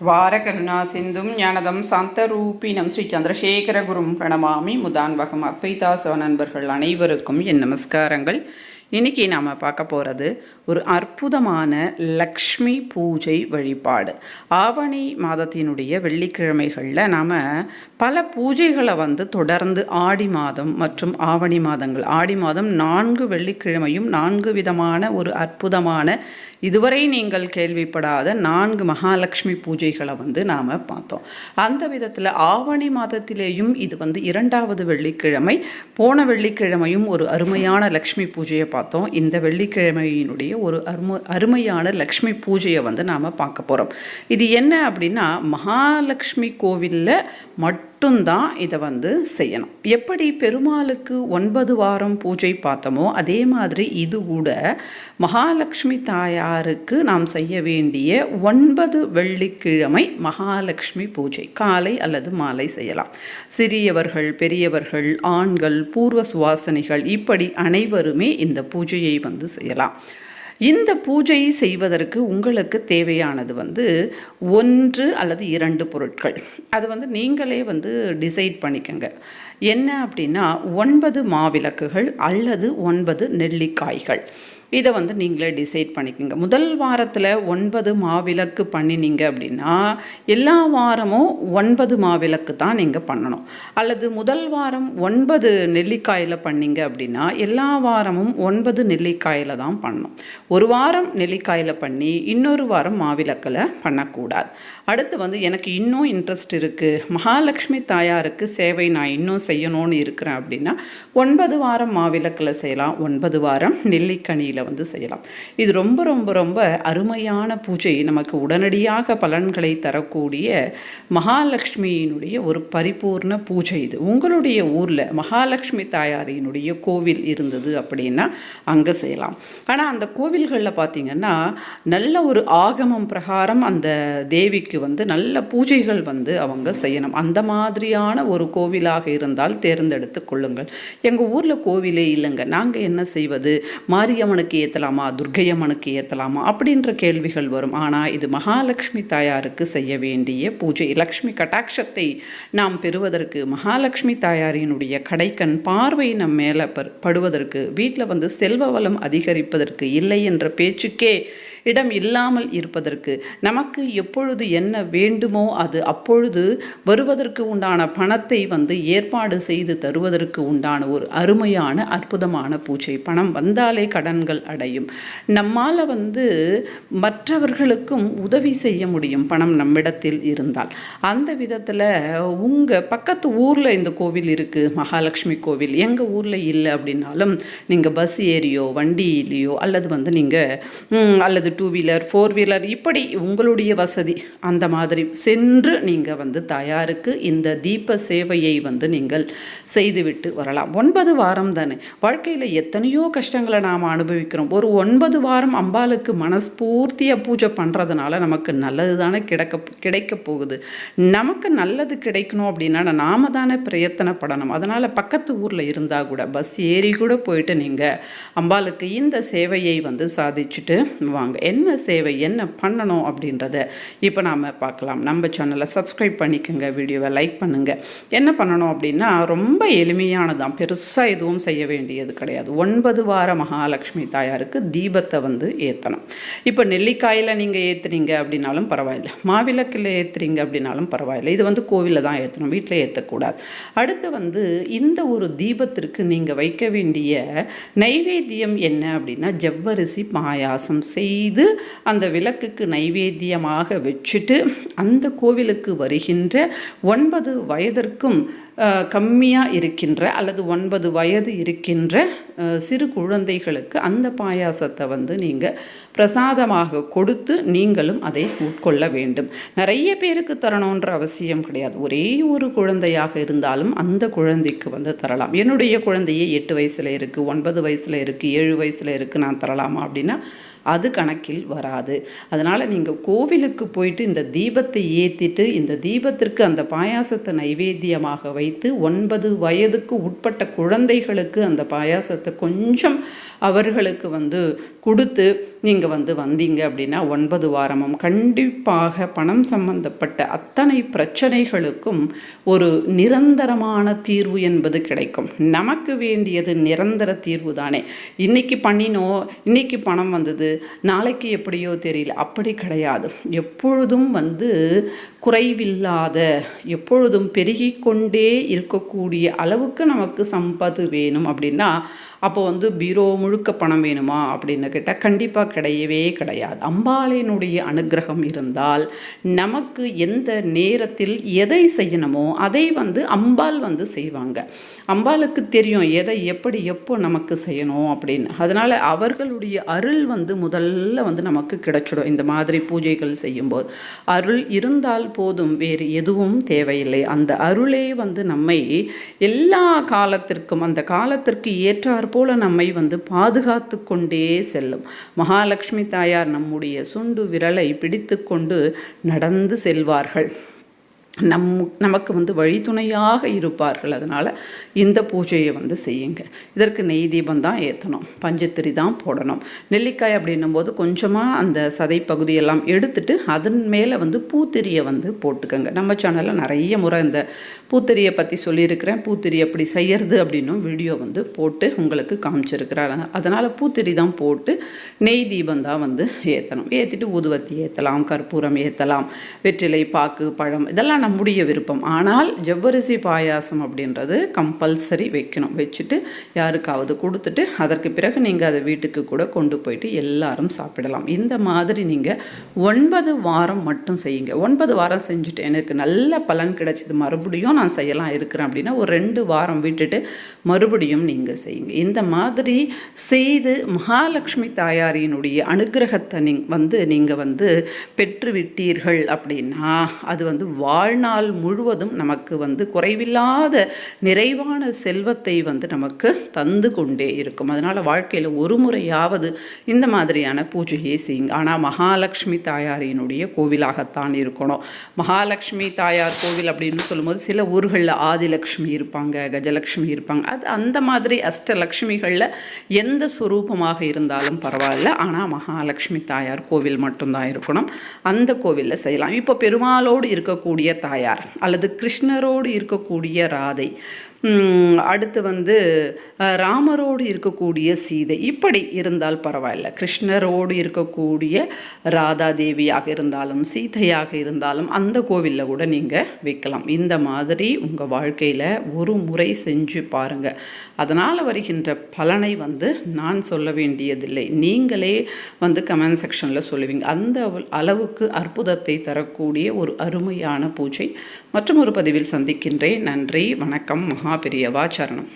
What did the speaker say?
வாரகருணா சிந்தும் ஞானதம் சந்தரூபினம் ஸ்ரீ சந்திரசேகரகுரும் பிரணமாமி முதான்வகம் அத்வைதாசவ நண்பர்கள் அனைவருக்கும் என் நமஸ்காரங்கள். இன்னைக்கு நாம் பார்க்க போகிறது ஒரு அற்புதமான லக்ஷ்மி பூஜை வழிபாடு. ஆவணி மாதத்தினுடைய வெள்ளிக்கிழமைகளில் நாம் பல பூஜைகளை வந்து தொடர்ந்து ஆடி மாதம் மற்றும் ஆவணி மாதங்கள். ஆடி மாதம் நான்கு வெள்ளிக்கிழமையும் நான்கு விதமான ஒரு அற்புதமான இதுவரை நீங்கள் கேள்விப்படாத நான்கு மகாலட்சுமி பூஜைகளை வந்து நாம் பார்த்தோம். அந்த விதத்தில் ஆவணி மாதத்திலேயும் இது வந்து இரண்டாவது வெள்ளிக்கிழமை. போன வெள்ளிக்கிழமையும் ஒரு அருமையான லக்ஷ்மி பூஜையை பார்த்தோம். இந்த வெள்ளிக்கிழமையினுடைய ஒரு அரும அருமையான லக்ஷ்மி பூஜையை வந்து நாம் பார்க்க போகிறோம் இது என்ன அப்படின்னா மகாலட்சுமி கோவிலில் மட்டும்தான் இதை வந்து செய்யணும். எப்படி பெருமாளுக்கு ஒன்பது வாரம் பூஜை பார்த்தோமோ அதே மாதிரி இது கூட மகாலட்சுமி தாயாருக்கு நாம் செய்ய வேண்டிய ஒன்பது வெள்ளிக்கிழமை மகாலட்சுமி பூஜை. காலை அல்லது மாலை செய்யலாம். சிறியவர்கள் பெரியவர்கள் ஆண்கள் பூர்வ சுவாசனைகள் இப்படி அனைவருமே இந்த பூஜையை வந்து செய்யலாம். இந்த பூஜையை செய்வதற்கு உங்களுக்கு தேவையானது வந்து ஒன்று அல்லது இரண்டு பொருட்கள். அது வந்து நீங்களே வந்து டிசைட் பண்ணிக்கோங்க. என்ன அப்படின்னா ஒன்பது மாவிளக்குகள் அல்லது ஒன்பது நெல்லிக்காய்கள். இதை வந்து நீங்களே டிசைட் பண்ணிக்கோங்க. முதல் வாரத்தில் ஒன்பது மாவிளக்கு பண்ணினீங்க அப்படின்னா எல்லா வாரமும் ஒன்பது மாவிளக்கு தான் நீங்கள் பண்ணணும். அல்லது முதல் வாரம் ஒன்பது நெல்லிக்காயில் பண்ணிங்க அப்படின்னா எல்லா வாரமும் ஒன்பது நெல்லிக்காயில் தான் பண்ணணும். ஒரு வாரம் நெல்லிக்காயில் பண்ணி இன்னொரு வாரம் மாவிளக்கில் பண்ணக்கூடாது. அடுத்து வந்து எனக்கு இன்னும் இன்ட்ரெஸ்ட் இருக்குது மகாலட்சுமி தாயாருக்கு சேவை நான் இன்னும் செய்யணும்னு இருக்கிறேன் அப்படின்னா ஒன்பது வாரம் மாவிளக்கில் செய்யலாம். ஒன்பது வாரம் நெல்லிக்கனியில் வந்து செய்யலாம். இது ரொம்ப ரொம்ப ரொம்ப அருமையான பூஜை. நமக்கு உடனடியாக பலன்களை தரக்கூடிய மகாலட்சுமியினுடைய ஒரு பரிபூர்ண பூஜை இது. உங்களுடைய ஊரில் மகாலட்சுமி தாயாரினுடைய கோவில் இருந்தது அப்படின்னா அங்கே செய்யலாம். ஆனால் அந்த கோவில்களில் பார்த்திங்கன்னா நல்ல ஒரு ஆகமம் பிரகாரம் அந்த தேவிக்கு வந்து நல்ல பூஜைகள் வந்து அவங்க செய்யணும். அந்த மாதிரியான ஒரு கோவிலாக இருந்தால் தேர்ந்தெடுத்து கொள்ளுங்கள். எங்கள் ஊரில் கோவிலே இல்லைங்க. நாங்கள் என்ன செய்வது? மாரியம்மனுக்கு ஏற்றலாமா துர்க்கையம்மனுக்கு ஏற்றலாமா அப்படின்ற கேள்விகள் வரும். ஆனால் இது மகாலட்சுமி தாயாருக்கு செய்ய வேண்டிய பூஜை. லக்ஷ்மி கட்டாட்சத்தை நாம் பெறுவதற்கு மகாலட்சுமி தாயாரினுடைய கடைக்கண் பார்வை நம் மேலே படுவதற்கு வீட்டில் வந்து செல்வ வளம் அதிகரிப்பதற்கு இல்லை என்ற பேச்சுக்கே இடம் இல்லாமல் இருப்பதற்கு நமக்கு எப்பொழுது என்ன வேண்டுமோ அது அப்பொழுது வருவதற்கு உண்டான பணத்தை வந்து ஏற்பாடு செய்து தருவதற்கு உண்டான ஒரு அருமையான அற்புதமான பூஜை. பணம் வந்தாலே கடன்கள் அடையும். நம்மால் வந்து மற்றவர்களுக்கும் உதவி செய்ய முடியும் பணம் நம்மிடத்தில் இருந்தால். அந்த விதத்தில் உங்கள் பக்கத்து ஊரில் இந்த கோவில் இருக்குது மகாலட்சுமி கோவில். எங்கள் ஊரில் இல்லை அப்படின்னாலும் நீங்கள் பஸ் ஏறியோ வண்டியிலையோ அல்லது வந்து நீங்கள் அல்லது டூ வீலர் ஃபோர் வீலர் இப்படி உங்களுடைய வசதி அந்த மாதிரி சென்று நீங்கள் வந்து தாயாருக்கு இந்த தீப சேவையை வந்து நீங்கள் செய்துவிட்டு வரலாம். ஒன்பது வாரம் தானே. வாழ்க்கையில் எத்தனையோ கஷ்டங்களை நாம் அனுபவிக்கிறோம். ஒரு ஒன்பது வாரம் அம்பாளுக்கு மனஸ்பூர்த்தியாக பூஜை பண்ணுறதுனால நமக்கு நல்லது தானே கிடைக்க கிடைக்க போகுது. நமக்கு நல்லது கிடைக்கணும் அப்படின்னா நாம தானே பிரயத்தனப்படணும். அதனால் பக்கத்து ஊரில் இருந்தால் கூட பஸ் ஏறி கூட போயிட்டு நீங்கள் அம்பாளுக்கு இந்த சேவையை வந்து சாதிச்சுட்டு வாங்க. என்ன சேவை என்ன பண்ணணும் அப்படின்றத இப்போ நாம் பார்க்கலாம். நம்ம சேனலை சப்ஸ்கிரைப் பண்ணிக்கோங்க வீடியோவை லைக் பண்ணுங்கள் என்ன பண்ணணும் அப்படின்னா ரொம்ப எளிமையானதான். பெருசாக எதுவும் செய்ய வேண்டியது கிடையாது. ஒன்பது வார மகாலட்சுமி தாயாருக்கு தீபத்தை வந்து ஏற்றணும் இப்போ நெல்லிக்காயில் நீங்கள் ஏற்றுறீங்க அப்படின்னாலும் பரவாயில்ல. மாவிளக்கில் ஏற்றுறீங்க அப்படின்னாலும் பரவாயில்ல. இது வந்து கோவிலில் தான் ஏற்றணும் வீட்டில் ஏற்றக்கூடாது அடுத்து வந்து இந்த ஒரு தீபத்திற்கு நீங்கள் வைக்க வேண்டிய நைவேத்தியம் என்ன அப்படின்னா ஜவ்வரிசி பாயாசம் செய்து அந்த விளக்குக்கு நைவேத்தியமாக வச்சுட்டு அந்த கோவிலுக்கு வருகின்ற ஒன்பது வயதிற்கும் கம்மியாக இருக்கின்ற அல்லது ஒன்பது வயது இருக்கின்ற சிறு குழந்தைகளுக்கு அந்த பாயாசத்தை வந்து நீங்கள் பிரசாதமாக கொடுத்து நீங்களும் அதை உட்கொள்ள வேண்டும். நிறைய பேருக்கு தரணுன்ற அவசியம் கிடையாது. ஒரே ஒரு குழந்தையாக இருந்தாலும் அந்த குழந்தைக்கு வந்து தரலாம். என்னுடைய குழந்தையே எட்டு வயசில் இருக்குது ஒன்பது வயசில் இருக்குது ஏழு வயசில் இருக்குது நான் தரலாமா அப்படின்னா அது கணக்கில் வராது. அதனால் நீங்கள் கோவிலுக்கு போயிட்டு இந்த தீபத்தை ஏற்றிட்டு இந்த தீபத்திற்கு அந்த பாயாசத்தை நைவேத்தியமாக வைத்து ஒன்பது வயதுக்கு உட்பட்ட குழந்தைகளுக்கு அந்த பாயாசத்தை கொஞ்சம் அவர்களுக்கு வந்து கொடுத்து நீங்கள் வந்து வந்தீங்க அப்படின்னா ஒன்பது வாரமும். கண்டிப்பாக பணம் சம்பந்தப்பட்ட அத்தனை பிரச்சனைகளுக்கும் ஒரு நிரந்தரமான தீர்வு என்பது கிடைக்கும். நமக்கு வேண்டியது நிரந்தர தீர்வு தானே இன்றைக்கி பண்ணினோம் இன்றைக்கி பணம் வந்தது நாளைக்கு எப்படியோ தெரியல. அப்படி கிடையாது. எப்பொழுதும் வந்து குறைவில்லாத எப்பொழுதும் பெருகிக்கொண்டே இருக்கக்கூடிய அளவுக்கு நமக்கு சம்பது வேணும் அப்படின்னா அப்போ வந்து பீரோ முழுக்க பணம் வேணுமா அப்படின்னு கேட்டால் கண்டிப்பாக கிடையவே கிடையாது. அம்பாளினுடைய அனுகிரகம் இருந்தால் நமக்கு எந்த நேரத்தில் எதை செய்யணுமோ அதை வந்து அம்பாள் வந்து செய்வாங்க. அம்பாளுக்கு தெரியும் எதை எப்படி எப்போ நமக்கு செய்யணும் அப்படின்னு. அதனால் அவர்களுடைய அருள் வந்து முதல்ல வந்து நமக்கு கிடைச்சிடும் இந்த மாதிரி பூஜைகள் செய்யும்போது. அருள் இருந்தால் போதும் வேறு எதுவும் தேவையில்லை. அந்த அருளே வந்து நம்மை எல்லா காலத்திற்கும் அந்த காலத்திற்கு ஏற்றாற் போல நம்மை வந்து பாதுகாத்து கொண்டே செல்லும். மகாலட்சுமி தாயார் நம்முடைய சுண்டு விரலை பிடித்து கொண்டு நடந்து செல்வார்கள். நம் நமக்கு வந்து வழித்துணையாக இருப்பார்கள். அதனால் இந்த பூஜையை வந்து செய்யுங்க. இதற்கு நெய் தீபம் தான் ஏற்றணும் பஞ்சத்திரி தான் போடணும். நெல்லிக்காய் அப்படின்னும் போது கொஞ்சமாக அந்த சதை பகுதியெல்லாம் எடுத்துட்டு அதன் மேலே வந்து பூத்திரியை வந்து போட்டுக்கோங்க. நம்ம சேனலில் நிறைய முறை இந்த பூத்திரியை பற்றி சொல்லியிருக்கிறேன். பூத்திரி எப்படி செய்யறது அப்படின்னும் வீடியோ வந்து போட்டு உங்களுக்கு காமிச்சிருக்கிறாங்க அதனால் பூத்திரி தான் போட்டு நெய் தீபம் தான் வந்து ஏற்றணும் ஏற்றிட்டு ஊதுவத்தி ஏற்றலாம் கற்பூரம் ஏற்றலாம் வெற்றிலை பாக்கு பழம் இதெல்லாம் நம்முடைய விருப்பம். ஆனால் ஜவ்வரிசி பாயாசம் அப்படின்றது கம்பல்சரி வைக்கணும். வச்சுட்டு யாருக்காவது கொடுத்துட்டு அதற்கு பிறகு நீங்கள் அதை வீட்டுக்கு கூட கொண்டு போயிட்டு எல்லாரும் சாப்பிடலாம். இந்த மாதிரி நீங்கள் ஒன்பது வாரம் மட்டும் செய்யுங்க. ஒன்பது வாரம் செஞ்சுட்டு எனக்கு நல்ல பலன் கிடைச்சது மறுபடியும் நான் செய்யலாம் இருக்கிறேன் அப்படின்னா ஒரு ரெண்டு வாரம் விட்டுட்டு மறுபடியும் நீங்கள் செய்யுங்க. இந்த மாதிரி செய்து மகாலட்சுமி தாயாரியினுடைய அனுகிரகத்தை நீ வந்து நீங்கள் வந்து பெற்று விட்டீர்கள் அப்படின்னா அது வந்து வாழ் வாழ்நாள் முழுவதும் நமக்கு வந்து குறைவில்லாத நிறைவான செல்வத்தை வந்து நமக்கு தந்து கொண்டே இருக்கும். அதனால் வாழ்க்கையில் ஒரு முறையாவது இந்த மாதிரியான பூஜையை செய்யுங்க. ஆனால் மகாலட்சுமி தாயாரினுடைய கோவிலாகத்தான் இருக்கணும். மகாலட்சுமி தாயார் கோவில் அப்படின்னு சொல்லும்போது சில ஊர்களில் ஆதிலக்ஷ்மி இருப்பாங்க கஜலக்ஷ்மி இருப்பாங்க. அது அந்த மாதிரி அஷ்டலக்ஷ்மிகளில் எந்த சுரூபமாக இருந்தாலும் பரவாயில்ல. ஆனால் மகாலட்சுமி தாயார் கோவில் மட்டும்தான் இருக்கணும். அந்த கோவிலில் செய்யலாம். இப்போ பெருமாளோடு இருக்கக்கூடிய தாயார் அல்லது கிருஷ்ணரோடு இருக்கக்கூடிய ராதை. அடுத்து வந்து ராமரோடு இருக்கக்கூடிய சீதை இப்படி இருந்தால் பரவாயில்ல. கிருஷ்ணரோடு இருக்கக்கூடிய ராதா தேவியாக இருந்தாலும் சீதையாக இருந்தாலும் அந்த கோவிலில் கூட நீங்கள் வைக்கலாம். இந்த மாதிரி உங்கள் வாழ்க்கையில் ஒரு முறை செஞ்சு பாருங்கள் அதனால் வருகின்ற பலனை வந்து நான் சொல்ல வேண்டியதில்லை. நீங்களே வந்து கமெண்ட் செக்ஷனில் சொல்லுவீங்க. அந்த அளவுக்கு அற்புதத்தை தரக்கூடிய ஒரு அருமையான பூஜை. மற்றும் ஒரு பதிவில் சந்திக்கின்றேன். நன்றி வணக்கம் மகா பெரியவா சரணம்